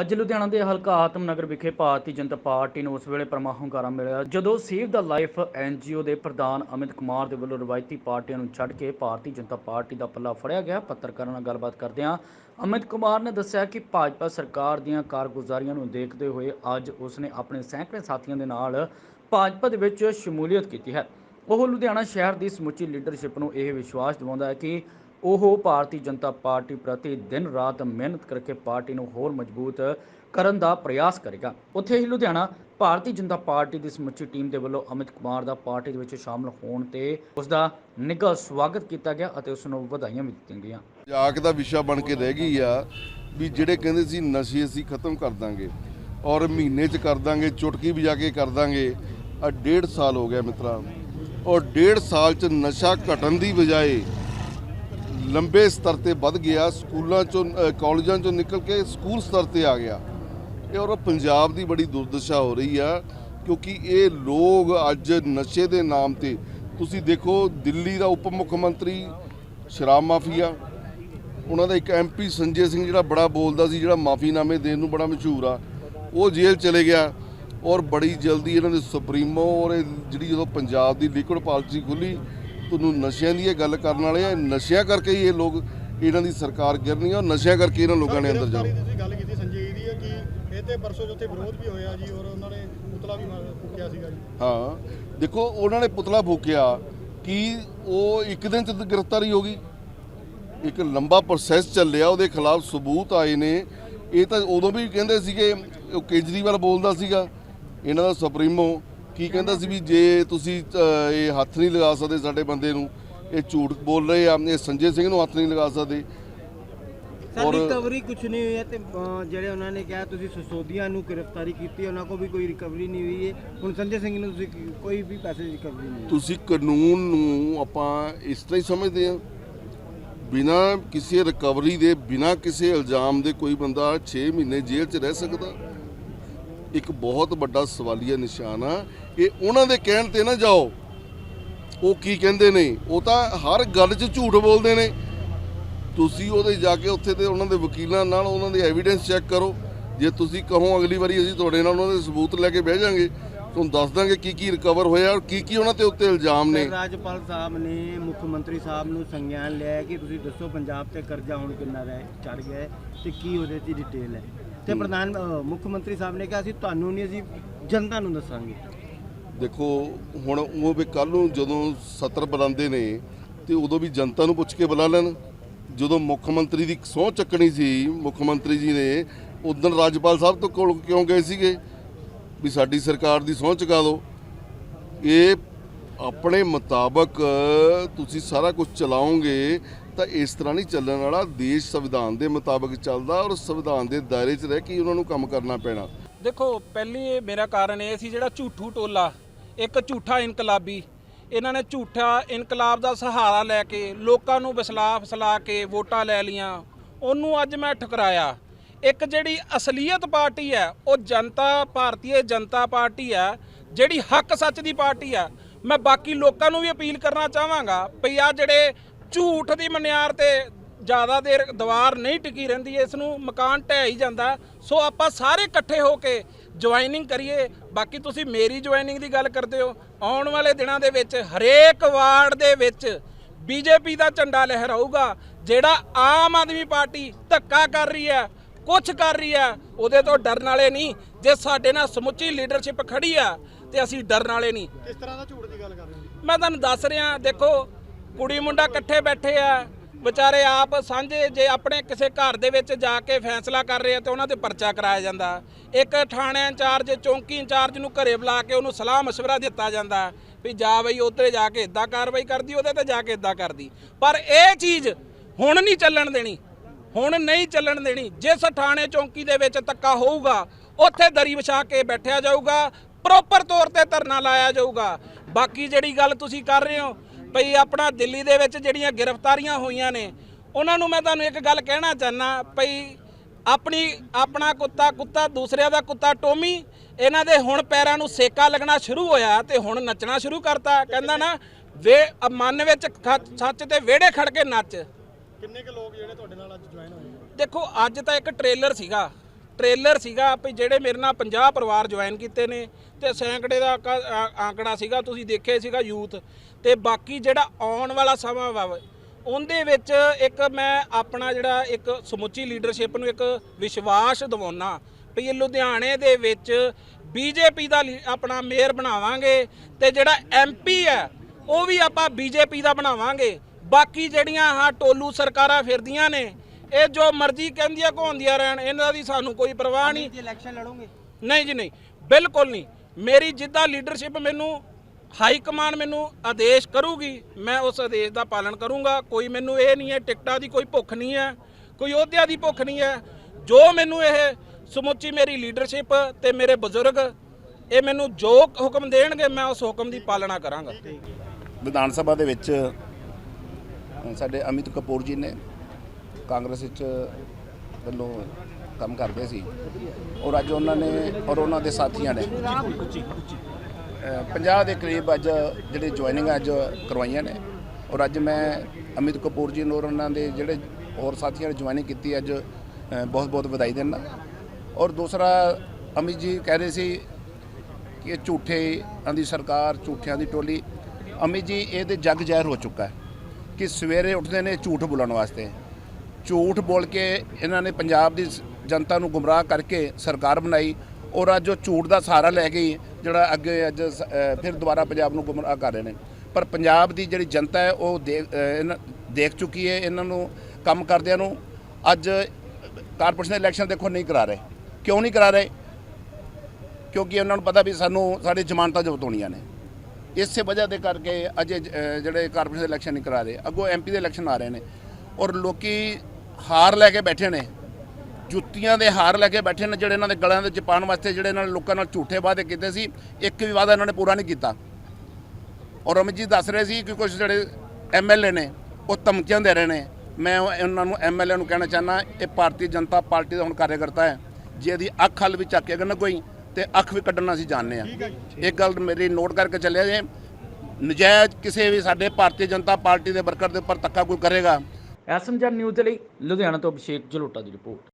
ਅੱਜ ਲੁਧਿਆਣਾ ਦੇ ਹਲਕਾ ਆਤਮ ਨਗਰ ਵਿਖੇ ਭਾਰਤੀ ਜਨਤਾ ਪਾਰਟੀ ਨੂੰ ਉਸ ਵੇਲੇ ਪਰਮਾ ਹੁੰਗਾਰਾ ਮਿਲਿਆ, ਜਦੋਂ ਸੇਵ ਦਾ ਲਾਈਫ ਐਨਜੀਓ ਦੇ ਪ੍ਰਧਾਨ ਅਮਿਤ ਕੁਮਾਰ ਦੇ ਵੱਲੋਂ ਰਵਾਇਤੀ ਪਾਰਟੀਆਂ ਨੂੰ ਛੱਡ ਕੇ ਭਾਰਤੀ ਜਨਤਾ ਪਾਰਟੀ ਦਾ ਪੱਲਾ ਫੜਿਆ ਗਿਆ। ਪੱਤਰਕਾਰਾਂ ਨਾਲ ਗੱਲਬਾਤ ਕਰਦਿਆਂ ਅਮਿਤ ਕੁਮਾਰ ਨੇ ਦੱਸਿਆ ਕਿ ਭਾਜਪਾ ਸਰਕਾਰ ਦੀਆਂ ਕਾਰਗੁਜ਼ਾਰੀਆਂ ਨੂੰ ਦੇਖਦੇ ਹੋਏ ਅੱਜ ਉਸਨੇ ਆਪਣੇ ਸੈਂਕੜੇ ਸਾਥੀਆਂ ਦੇ ਨਾਲ ਭਾਜਪਾ ਦੇ ਵਿੱਚ ਸ਼ਮੂਲੀਅਤ ਕੀਤੀ ਹੈ। ਉਹ ਲੁਧਿਆਣਾ ਸ਼ਹਿਰ ਦੀ ਸਮੁੱਚੀ ਲੀਡਰਸ਼ਿਪ ਨੂੰ ਇਹ ਵਿਸ਼ਵਾਸ ਦਿਵਾਉਂਦਾ ਹੈ ਕਿ ਉਹ ਭਾਰਤੀ ਜਨਤਾ ਪਾਰਟੀ ਪ੍ਰਤੀ ਦਿਨ ਰਾਤ ਮਿਹਨਤ ਕਰਕੇ ਪਾਰਟੀ ਨੂੰ ਹੋਰ ਮਜ਼ਬੂਤ ਕਰਨ ਦਾ ਪ੍ਰਯਾਸ ਕਰੇਗਾ। ਉੱਥੇ ਹੀ ਲੁਧਿਆਣਾ ਭਾਰਤੀ ਜਨਤਾ ਪਾਰਟੀ ਦੀ ਸਮੁੱਚੀ ਟੀਮ ਦੇ ਵੱਲੋਂ ਅਮਿਤ ਕੁਮਾਰ ਦਾ ਪਾਰਟੀ ਦੇ ਵਿੱਚ ਸ਼ਾਮਲ ਹੋਣ ਤੇ ਉਸ ਦਾ ਨਿੱਘਾ ਸਵਾਗਤ ਕੀਤਾ ਗਿਆ ਅਤੇ ਉਸ ਨੂੰ ਵਧਾਈਆਂ ਵੀ ਦਿੱਤੀਆਂ ਗਈਆਂ। ਮਜ਼ਾਕ ਦਾ ਵਿਸ਼ਾ ਬਣ ਕੇ ਰਹਿ ਗਈ ਆ ਵੀ ਜਿਹੜੇ ਕਹਿੰਦੇ ਸੀ ਨਸ਼ੇ ਅਸੀਂ ਖਤਮ ਕਰ ਦਾਂਗੇ ਔਰ ਮਹੀਨੇ 'ਚ ਕਰ ਦਾਂਗੇ, ਚੁਟਕੀ ਵਜਾ ਕੇ ਕਰ ਦਾਂਗੇ ਆ ਡੇਢ ਸਾਲ ਹੋ ਗਿਆ ਮਿੱਤਰਾ। ਔਰ ਡੇਢ ਸਾਲ 'ਚ ਨਸ਼ਾ ਘਟਣ ਦੀ ਬਜਾਏ ਲੰਬੇ ਸਤਰ ਤੇ ਵੱਧ ਗਿਆ ਸਕੂਲਾਂ 'ਚੋਂ ਅ, ਕਾਲਜਾਂ 'ਚੋਂ ਨਿਕਲ ਕੇ ਸਕੂਲ ਸਤਰ ਤੇ ਆ ਗਿਆ। ਇਹ ਔਰ ਪੰਜਾਬ ਦੀ ਬੜੀ ਦੁਰਦਸ਼ਾ ਹੋ ਰਹੀ ਆ ਕਿਉਂਕਿ ਇਹ ਲੋਕ ਅੱਜ ਨਸ਼ੇ ਦੇ ਨਾਮ ਤੇ ਤੁਸੀਂ ਦੇਖੋ ਦਿੱਲੀ ਦਾ ਉਪ ਮੁੱਖ ਮੰਤਰੀ ਸ਼ਰਾਬ ਮਾਫੀਆ ਉਹਨਾਂ ਦਾ ਇੱਕ ਐਮਪੀ ਸੰਜੇ ਸਿੰਘ ਜਿਹੜਾ ਬੜਾ ਬੋਲਦਾ ਸੀ ਜਿਹੜਾ ਮਾਫੀਨਾਮੇ ਦੇਣ ਨੂੰ ਬੜਾ ਮਸ਼ਹੂਰ ਆ ਉਹ ਜੇਲ੍ਹ ਚਲੇ ਗਿਆ ਔਰ ਬੜੀ ਜਲਦੀ ਇਹਨਾਂ ਦੇ ਸੁਪਰੀਮੋ ਔਰ ਇਹ ਜਿਹੜੀ ਜਦੋਂ ਪੰਜਾਬ ਦੀ ਲਿਕੁਇਡ ਪਾਲਿਸੀ ਖੁੱਲੀ ਤੁਹਾਨੂੰ ਨਸ਼ਿਆਂ ਦੀ ਇਹ ਗੱਲ ਕਰਨ ਵਾਲੇ ਆ ਨਸ਼ਿਆਂ ਕਰਕੇ ਹੀ ਇਹ ਲੋਕ ਇਹਨਾਂ ਦੀ ਸਰਕਾਰ ਗਿਰਨੀ ਆ ਨਸ਼ਿਆਂ ਕਰਕੇ ਇਹਨਾਂ ਲੋਕਾਂ ਨੇ ਅੰਦਰ ਜਾਣਾ ਤੁਸੀਂ ਗੱਲ ਕੀਤੀ ਸੰਜੇ ਦੀ ਹੈ ਕਿ ਤੇ ਪਰਸੋਂ ਜਿੱਥੇ ਵਿਰੋਧ ਵੀ ਹੋਇਆ ਜੀ ਔਰ ਉਹਨਾਂ ਨੇ ਪੁਤਲਾ ਵੀ ਫੂਕਿਆ ਸੀਗਾ ਜੀ। ਹਾਂ ਦੇਖੋ ਉਹਨਾਂ ਨੇ ਪੁਤਲਾ ਫੂਕਿਆ ਕਿ ਉਹ ਇੱਕ ਦਿਨ ਚ ਗ੍ਰਿਫਤਾਰੀ ਹੋ ਗਈ। ਇੱਕ ਲੰਬਾ ਪ੍ਰੋਸੈਸ ਚੱਲਿਆ ਉਹਦੇ ਖਿਲਾਫ ਸਬੂਤ ਆਏ ਨੇ। ਇਹ ਤਾਂ ਉਦੋਂ ਵੀ ਕਹਿੰਦੇ ਸੀਗੇ ਉਹ ਕੇਜਰੀਵਾਲ ਬੋਲਦਾ ਸੀਗਾ ਇਹਨਾਂ ਦਾ ਸੁਪਰੀਮੋ ਕੀ ਕਹਿੰਦਾ ਸੀ ਵੀ ਜੇ ਤੁਸੀਂ ਇਹ ਹੱਥ ਨਹੀਂ ਲਗਾ ਸਕਦੇ ਸਾਡੇ ਬੰਦੇ ਨੂੰ ਇਹ ਝੂਠ ਬੋਲ ਰਹੇ ਆ ਇਹ ਸੰਜੇ ਸਿੰਘ ਨੂੰ ਹੱਥ ਨਹੀਂ ਲਗਾ ਸਕਦੇ। ਸਰ ਔਰ- ਰਿਕਵਰੀ ਕੁਝ ਨਹੀਂ ਹੋਈ ਹੈ ਤੇ ਜਿਹੜੇ ਉਹਨਾਂ ਨੇ ਕਿਹਾ ਤੁਸੀਂ ਸਸੋਦੀਆ ਨੂੰ ਗ੍ਰਿਫਤਾਰੀ ਕੀਤੀ ਉਹਨਾਂ ਕੋ ਵੀ ਕੋਈ ਰਿਕਵਰੀ ਨਹੀਂ ਹੋਈ ਹੈ। ਹੁਣ ਸੰਜੇ ਸਿੰਘ ਨੂੰ ਤੁਸੀਂ ਕੀ- ਕੋਈ ਵੀ ਪੈਸੇ ਦੀ ਰਿਕਵਰੀ ਨਹੀਂ ਹੋਈ। ਤੁਸੀਂ ਕਾਨੂੰਨ ਨੂੰ ਆਪਾਂ ਇਸ ਤਰ੍ਹਾਂ ਹੀ ਸਮਝਦੇ ਆ ਬਿਨਾ ਕਿਸੇ ਰਿਕਵਰੀ ਦੇ ਬਿਨਾ ਕਿਸੇ ਇਲਜ਼ਾਮ ਦੇ ਕੋਈ ਬੰਦਾ 6 ਮਹੀਨੇ ਜੇਲ੍ਹ 'ਚ ਰਹਿ ਸਕਦਾ। ਇੱਕ ਬਹੁਤ ਵੱਡਾ ਸਵਾਲੀਆ ਨਿਸ਼ਾਨ ਆ ਇਹ ਉਹਨਾਂ ਦੇ ਕਹਿਣ ਤੇ ਨਾ ਜਾਓ। ਉਹ ਕੀ ਕਹਿੰਦੇ ਨੇ? ਉਹ ਤਾਂ ਹਰ ਗੱਲ 'ਚ ਝੂਠ ਬੋਲਦੇ ਨੇ। ਤੁਸੀਂ ਉਹਦੇ ਜਾ ਕੇ ਉੱਥੇ ਤੇ ਉਹਨਾਂ ਦੇ ਵਕੀਲਾਂ ਨਾਲ ਉਹਨਾਂ ਦੇ ਐਵੀਡੈਂਸ ਚੈੱਕ ਕਰੋ। ਜੇ ਤੁਸੀਂ ਕਹੋ ਅਗਲੀ ਵਾਰੀ ਅਸੀਂ ਤੁਹਾਡੇ ਨਾਲ ਉਹਨਾਂ ਦੇ ਸਬੂਤ ਲੈ ਕੇ ਬਹਿ ਜਾਾਂਗੇ, ਤੁਹਾਨੂੰ ਦੱਸ ਦਾਂਗੇ ਕੀ ਕੀ ਰਿਕਵਰ ਹੋਇਆ ਔਰ ਕੀ ਕੀ ਉਹਨਾਂ ਤੇ ਉੱਤੇ ਇਲਜ਼ਾਮ ਨੇ। ਰਾਜਪਾਲ ਸਾਹਿਬ ਨੇ, ਮੁੱਖ ਮੰਤਰੀ ਸਾਹਿਬ ਨੂੰ ਸੰਗਿਆਨ ਲਿਆ ਕਿ ਤੁਸੀਂ ਦੱਸੋ ਪੰਜਾਬ ਤੇ ਕਰਜ਼ਾ ਹੁਣ ਕਿੰਨਾ ਰਹਿ ਚੜ ਗਿਆ ਹੈ ਤੇ ਕੀ ਉਹਦੇ ਦੀ ਡਿਟੇਲ ਹੈ? ਤੇ ਪ੍ਰਧਾਨ ਮੁੱਖ ਮੰਤਰੀ ਸਾਹਿਬ ਨੇ ਕਿਹਾ ਅਸੀਂ ਤੁਹਾਨੂੰ ਨਹੀਂ ਅਸੀਂ ਜਨਤਾ ਨੂੰ ਦੱਸਾਂਗੇ। ਦੇਖੋ ਹੁਣ ਉਹ ਵੀ ਕੱਲ ਨੂੰ ਜਦੋਂ ਸੱਤਰ ਬੁਲਾਉਂਦੇ ਨੇ ਤੇ ਉਦੋਂ ਵੀ ਜਨਤਾ ਨੂੰ ਪੁੱਛ ਕੇ ਬੁਲਾ ਲੈਣ। ਜਦੋਂ ਮੁੱਖ ਮੰਤਰੀ ਦੀ ਸਹੁੰ ਚੱਕਣੀ ਸੀ ਮੁੱਖ ਮੰਤਰੀ ਜੀ ਨੇ ਉਦੋਂ ਰਾਜਪਾਲ ਸਾਹਿਬ ਤੋਂ ਕੋਲ ਕਿਉਂ ਗਏ ਸੀਗੇ? ਵੀ ਸਾਡੀ ਸਰਕਾਰ ਦੀ ਸਹੁੰ ਚੁਕਾ ਦਿਓ। ਇਹ ਆਪਣੇ ਮੁਤਾਬਕ ਤੁਸੀਂ ਸਾਰਾ ਕੁਝ ਚਲਾਓਗੇ ਤਾਂ ਇਸ ਤਰ੍ਹਾਂ ਨਹੀਂ ਚੱਲਣ ਵਾਲਾ। ਦੇਸ਼ ਸੰਵਿਧਾਨ ਦੇ ਮੁਤਾਬਕ ਚੱਲਦਾ ਔਰ ਸੰਵਿਧਾਨ ਦੇ ਦਾਇਰੇ 'ਚ ਰਹਿ ਕੇ ਉਹਨਾਂ ਨੂੰ ਕੰਮ ਕਰਨਾ ਪੈਣਾ। ਦੇਖੋ, ਪਹਿਲੀ ਇਹ ਮੇਰਾ ਕਾਰਨ ਇਹ ਸੀ ਜਿਹੜਾ ਝੂਠੂ ਟੋਲਾ, ਇੱਕ ਝੂਠਾ ਇਨਕਲਾਬੀ, ਇਹਨਾਂ ਨੇ ਝੂਠਾ ਇਨਕਲਾਬ ਦਾ ਸਹਾਰਾ ਲੈ ਕੇ ਲੋਕਾਂ ਨੂੰ ਵਿਸਲਾ ਫਸਲਾ ਕੇ ਵੋਟਾਂ ਲੈ ਲੀਆਂ ਉਹਨੂੰ ਅੱਜ ਮੈਂ ਠੁਕਰਾਇਆ। ਇੱਕ ਜਿਹੜੀ ਅਸਲੀਅਤ ਪਾਰਟੀ ਹੈ, ਉਹ ਜਨਤਾ ਭਾਰਤੀ ਜਨਤਾ ਪਾਰਟੀ ਹੈ, ਜਿਹੜੀ ਹੱਕ ਸੱਚ ਦੀ ਪਾਰਟੀ ਹੈ। ਮੈਂ ਬਾਕੀ ਲੋਕਾਂ ਨੂੰ ਵੀ ਅਪੀਲ ਕਰਨਾ ਚਾਹਾਂਗਾ ਭਈ ਆ ਜਿਹੜੇ ਝੂਠ ਦੀ ਮਨਿਆਰ ਤੇ ਜ਼ਿਆਦਾ ਦੇਰ ਦੀਵਾਰ ਨਹੀਂ ਟਿਕੀ ਰਹਿੰਦੀ ਇਸ ਨੂੰ ਮਕਾਨ ਢਹਿ ਹੀ ਜਾਂਦਾ। ਸੋ ਆਪਾਂ ਸਾਰੇ ਇਕੱਠੇ ਹੋ ਕੇ ਜੁਆਇਨਿੰਗ ਕਰੀਏ। ਬਾਕੀ ਤੁਸੀਂ ਮੇਰੀ ਜੁਆਇਨਿੰਗ ਦੀ ਗੱਲ ਕਰਦੇ ਹੋ। ਆਉਣ ਵਾਲੇ ਦਿਨਾਂ ਦੇ ਵਿੱਚ ਹਰੇਕ ਵਾਰਡ ਦੇ ਵਿੱਚ ਬੀਜੇਪੀ ਦਾ ਝੰਡਾ ਲਹਿਰਾਊਗਾ ਜਿਹੜਾ ਆਮ ਆਦਮੀ ਪਾਰਟੀ ਧੱਕਾ ਕਰ ਰਹੀ ਹੈ ਕੁਝ ਕਰ ਰਹੀ ਹੈ ਉਹਦੇ ਤੋਂ ਡਰਨ ਵਾਲੇ ਨਹੀਂ। ਜੇ ਸਾਡੇ ਨਾਲ ਸਮੁੱਚੀ ਲੀਡਰਸ਼ਿਪ ਖੜੀ ਆ ਤੇ ਅਸੀਂ ਡਰਨ ਵਾਲੇ ਨਹੀਂ। ਕਿਸ ਤਰ੍ਹਾਂ ਦਾ ਝੂਠ ਦੀ ਗੱਲ ਕਰ ਰਹੇ ਹੋ? ਮੈਂ ਤੁਹਾਨੂੰ ਦੱਸ ਰਿਹਾ ਦੇਖੋ ਕੁੜੀ ਮੁੰਡਾ ਇਕੱਠੇ ਬੈਠੇ ਆ, ਵਿਚਾਰੇ ਆਪ ਸਾਂਝੇ ਜੇ ਆਪਣੇ ਕਿਸੇ ਘਰ ਦੇ ਵਿੱਚ ਜਾ ਕੇ ਫੈਸਲਾ ਕਰ ਰਹੇ ਆ ਤੇ ਉਹਨਾਂ ਤੇ ਪਰਚਾ ਕਰਾਇਆ ਜਾਂਦਾ। ਇੱਕ ਥਾਣਾ ਇੰਚਾਰਜ, ਚੌਂਕੀ ਇੰਚਾਰਜ ਨੂੰ ਘਰੇ ਬੁਲਾ ਕੇ ਉਹਨੂੰ ਸਲਾਹ مشਵਰਾ ਦਿੱਤਾ ਜਾਂਦਾ ਵੀ ਜਾ ਬਈ ਉਧਰੇ ਜਾ ਕੇ ਇਦਾਂ ਕਾਰਵਾਈ ਕਰਦੀ, ਉਹਦੇ ਤੇ ਜਾ ਕੇ ਇਦਾਂ ਕਰਦੀ। ਪਰ ਇਹ ਚੀਜ਼ ਹੁਣ ਨਹੀਂ ਚੱਲਣ ਦੇਣੀ, ਹੁਣ ਨਹੀਂ ਚੱਲਣ ਦੇਣੀ। ਜਿਸ ਥਾਣੇ ਚੌਂਕੀ ਦੇ ਵਿੱਚ ਤੱਕਾ ਹੋਊਗਾ, ਉੱਥੇ ਦਰੀ ਵਿਛਾ ਕੇ ਬੈਠਿਆ ਜਾਊਗਾ, ਪ੍ਰੋਪਰ ਤੌਰ ਤੇ ਧਰਨਾ ਲਾਇਆ ਜਾਊਗਾ। ਬਾਕੀ ਜਿਹੜੀ ਗੱਲ ਤੁਸੀਂ ਕਰ ਰਹੇ ਹੋ ਭਈ ਆਪਣਾ ਦਿੱਲੀ ਦੇ ਵਿੱਚ ਜਿਹੜੀਆਂ ਗ੍ਰਿਫਤਾਰੀਆਂ ਹੋਈਆਂ ਨੇ ਉਹਨਾਂ ਨੂੰ ਮੈਂ ਤੁਹਾਨੂੰ ਇੱਕ ਗੱਲ ਕਹਿਣਾ ਚਾਹਨਾ ਭਈ ਆਪਣੀ ਆਪਣਾ ਕੁੱਤਾ ਕੁੱਤਾ ਦੂਸਰਿਆਂ ਦਾ ਕੁੱਤਾ ਟੋਮੀ ਇਹਨਾਂ ਦੇ ਹੁਣ ਪੈਰਾਂ ਨੂੰ ਸੇਕਾ ਲੱਗਣਾ ਸ਼ੁਰੂ ਹੋਇਆ ਤੇ ਹੁਣ ਨੱਚਣਾ ਸ਼ੁਰੂ ਕਰਤਾ। ਕਹਿੰਦਾ ਨਾ ਵੇ ਮਨ ਵਿੱਚ ਸੱਚ ਤੇ ਵਿਹੜੇ ਖੜ ਕੇ ਨੱਚ। ਕਿੰਨੇ ਕੁ ਲੋਕ ਜਿਹੜੇ ਤੁਹਾਡੇ ਨਾਲ ਅੱਜ ਜੁਆਇਨ ਹੋਏ? ਦੇਖੋ ਅੱਜ ਤਾਂ ਇੱਕ ਟ੍ਰੇਲਰ ਸੀਗਾ। ਟ੍ਰੇਲਰ ਸੀਗਾ ਵੀ ਜਿਹੜੇ ਮੇਰੇ ਨਾਲ 50 ਪਰਿਵਾਰ ਜੁਆਇਨ ਕੀਤੇ ਨੇ ਤੇ ਸੈਂਕੜੇ ਦਾ ਕ- ਆ- ਆંકੜਾ ਸੀਗਾ ਤੁਸੀਂ ਦੇਖਿਆ ਸੀਗਾ ਯੂਥ ਤੇ ਬਾਕੀ ਜਿਹੜਾ ਆਉਣ ਵਾਲਾ ਸਮਾਂ ਵਾ ਉਹਦੇ ਵਿੱਚ ਇੱਕ ਮੈਂ ਆਪਣਾ ਜਿਹੜਾ ਇੱਕ ਸਮੁੱਚੀ ਲੀਡਰਸ਼ਿਪ ਨੂੰ ਇੱਕ ਵਿਸ਼ਵਾਸ ਦਿਵਾਉਣਾ ਵੀ ਇਹ ਲੁਧਿਆਣੇ ਦੇ ਵਿੱਚ ਬੀਜੇਪੀ ਦਾ ਆਪਣਾ ਮੇਅਰ ਬਣਾਵਾਂਗੇ ਤੇ ਜਿਹੜਾ ਐਮਪੀ ਹੈ ਉਹ ਵੀ ਆਪਾਂ ਬੀਜੇਪੀ ਦਾ ਬਣਾਵਾਂਗੇ। ਬਾਕੀ ਜਿਹੜੀਆਂ ਆਹ ਟੋਲੂ ਸਰਕਾਰਾਂ ਫਿਰਦੀਆਂ ਨੇ ਇਹ ਜੋ ਮਰਜ਼ੀ ਕਹਿੰਦੀਆਂ ਘੋਂਦੀਆਂ ਰਹਿਣ ਇਹਨਾਂ ਦੀ ਸਾਨੂੰ ਕੋਈ ਪਰਵਾਹ ਨਹੀਂ। ਜੀ ਇਲੈਕਸ਼ਨ ਲੜੋਗੇ? ਨਹੀਂ ਜੀ ਨਹੀਂ। ਬਿਲਕੁਲ ਨਹੀਂ। ਮੇਰੀ ਜਿੱਦਾਂ ਲੀਡਰਸ਼ਿਪ ਮੈਨੂੰ ਹਾਈ ਕਮਾਂਡ ਮੈਨੂੰ ਆਦੇਸ਼ ਕਰੂਗੀ, ਮੈਂ ਉਸ ਆਦੇਸ਼ ਦਾ ਪਾਲਣ ਕਰੂੰਗਾ। ਕੋਈ ਮੈਨੂੰ ਇਹ ਨਹੀਂ ਹੈ, ਟਿਕਟਾਂ ਦੀ ਕੋਈ ਭੁੱਖ ਨਹੀਂ ਹੈ, ਕੋਈ ਅਹੁਦਿਆਂ ਦੀ ਭੁੱਖ ਨਹੀਂ ਹੈ। ਜੋ ਮੈਨੂੰ ਇਹ ਸਮੁੱਚੀ ਮੇਰੀ ਲੀਡਰਸ਼ਿਪ ਤੇ ਮੇਰੇ ਬਜ਼ੁਰਗ, ਇਹ ਮੈਨੂੰ ਜੋ ਹੁਕਮ ਦੇਣਗੇ, ਮੈਂ ਉਸ ਹੁਕਮ ਦੀ ਪਾਲਣਾ ਕਰਾਂਗਾ। ਵਿਧਾਨ ਸਭਾ ਦੇ ਵਿੱਚ ਸਾਡੇ ਅਮਿਤ ਕਪੂਰ ਜੀ ਨੇ ਕਾਂਗਰਸ ਵਿੱਚ ਵੱਲੋਂ ਕੰਮ ਕਰਦੇ ਸੀ। ਔਰ ਅੱਜ ਉਹਨਾਂ ਨੇ, ਔਰ ਉਹਨਾਂ ਦੇ ਸਾਥੀਆਂ ਨੇ 50 ਦੇ ਕਰੀਬ ਅੱਜ ਜਿਹੜੇ ਜੁਆਇਨਿੰਗ ਅੱਜ ਕਰਵਾਈਆਂ ਨੇ। ਔਰ ਅੱਜ ਮੈਂ ਅਮਿਤ ਕਪੂਰ ਜੀ ਨੂੰ ਔਰ ਉਹਨਾਂ ਦੇ ਜਿਹੜੇ ਹੋਰ ਸਾਥੀਆਂ ਨੇ ਜੁਆਇਨਿੰਗ ਕੀਤੀ ਅੱਜ ਬਹੁਤ ਬਹੁਤ ਵਧਾਈ ਦਿੰਦਾ ਔਰ ਦੂਸਰਾ, ਅਮਿਤ ਜੀ ਕਹਿ ਰਹੇ ਸੀ ਕਿ ਇਹ ਝੂਠਿਆਂ ਦੀ ਸਰਕਾਰ, ਝੂਠਿਆਂ ਦੀ ਟੋਲੀ। ਅਮਿਤ ਜੀ, ਇਹ ਤੇ ਜੱਗ ਜ਼ਾਹਿਰ ਹੋ ਚੁੱਕਾ ਹੈ ਕਿ ਸਵੇਰੇ ਉੱਠਦੇ ਨੇ ਝੂਠ ਬੋਲਣ ਵਾਸਤੇ। ਝੂਠ ਬੋਲ ਕੇ ਇਹਨਾਂ ਨੇ ਪੰਜਾਬ ਦੀ ਜਨਤਾ ਨੂੰ ਗੁੰਮਰਾਹ ਕਰਕੇ ਸਰਕਾਰ ਬਣਾਈ। ਔਰ ਅੱਜ ਉਹ ਝੂਠ ਦਾ ਸਹਾਰਾ ਲੈ ਗਈ। ਜਿਹੜਾ ਅੱਗੇ ਅੱਜ ਸ- ਫਿਰ ਦੁਬਾਰਾ ਪੰਜਾਬ ਨੂੰ ਗੁੰਮਰਾਹ ਕਰ ਰਹੇ ਨੇ। ਪਰ ਪੰਜਾਬ ਦੀ ਜਿਹੜੀ ਜਨਤਾ ਹੈ, ਉਹ ਦੇਖ ਚੁੱਕੀ ਹੈ ਇਹਨਾਂ ਨੂੰ ਕੰਮ ਕਰਦਿਆਂ ਨੂੰ। ਅੱਜ ਕਾਰਪੋਰੇਸ਼ਨ ਦੇ ਇਲੈਕਸ਼ਨ ਦੇਖੋ ਨਹੀਂ ਕਰਾ ਰਹੇ। ਕਿਉਂ ਨਹੀਂ ਕਰਾ ਰਹੇ? ਕਿਉਂਕਿ ਉਹਨਾਂ ਨੂੰ ਪਤਾ ਵੀ ਸਾਨੂੰ ਸਾਡੀ ਜ਼ਮਾਨਤਾਂ ਜ਼ਬਤ ਨੇ। ਇਸੇ ਵਜ੍ਹਾ ਦੇ ਕਰਕੇ ਅਜੇ ਜਿਹੜੇ ਕਾਰਪੋਰੇਸ਼ਨ ਦੇ ਇਲੈਕਸ਼ਨ ਨਹੀਂ ਕਰਾ ਰਹੇ। ਅੱਗੋਂ ਐਮਪੀ ਦੇ ਇਲੈਕਸ਼ਨ ਆ ਰਹੇ ਨੇ। ਔਰ ਲੋਕੀ ਹਾਰ ਲੈ ਕੇ ਬੈਠੇ ਨੇ। ਜੁੱਤੀਆਂ ਦੇ ਹਾਰ ਲੈ ਕੇ ਬੈਠੇ ਨੇ ਜਿਹੜੇ ਇਹਨਾਂ ਦੇ ਗਲਿਆਂ ਦੇ ਵਿੱਚ ਪਾਉਣ ਵਾਸਤੇ, ਜਿਹੜੇ ਇਹਨਾਂ ਨੇ ਲੋਕਾਂ ਨਾਲ ਝੂਠੇ ਵਾਅਦੇ ਕੀਤੇ ਸੀ, ਇੱਕ ਵੀ ਵਾਅਦਾ ਇਹਨਾਂ ਨੇ ਪੂਰਾ ਨਹੀਂ ਕੀਤਾ। ਔਰ ਅਮਿਤ ਜੀ ਦੱਸ ਰਹੇ ਸੀ ਕਿ ਕੁਝ ਜਿਹੜੇ ਐਮਐਲਏ ਨੇ, ਉਹ ਧਮਕੀਆਂ ਦੇ ਰਹੇ ਨੇ। ਮੈਂ ਉਹਨਾਂ ਨੂੰ ਐਮਐਲਏ ਨੂੰ ਕਹਿਣਾ ਚਾਹਨਾ ਇਹ ਭਾਰਤੀ ਜਨਤਾ ਪਾਰਟੀ ਦਾ ਹੁਣ ਕਾਰਜਕਰਤਾ ਹੈ। ਜੇ ਇਹਦੀ ਅੱਖ ਹੱਲ ਵੀ ਚੱਕ ਕੇ ਨਾ ਕੋਈ, ਤੇ ਅੱਖ ਵੀ ਕੱਢਣਾ ਅਸੀਂ ਜਾਣਦੇ ਆ ਇਹ ਗੱਲ ਮੇਰੀ ਨੋਟ ਕਰਕੇ ਚੱਲਿਆ ਜੇ, ਨਜਾਇਜ਼ ਕਿਸੇ ਵੀ ਸਾਡੇ ਭਾਰਤੀ ਜਨਤਾ ਪਾਰਟੀ ਦੇ ਵਰਕਰ ਦੇ ਉੱਪਰ ਧੱਕਾ ਕੋਈ ਕਰੇਗਾ। ਐਸਐਮਜੀ ਨਿਊਜ਼ ਦੇ ਲਈ ਲੁਧਿਆਣਾ ਤੋਂ ਅਭਿਸ਼ੇਕ ਜਲੋਟਾ ਦੀ ਰਿਪੋਰਟ।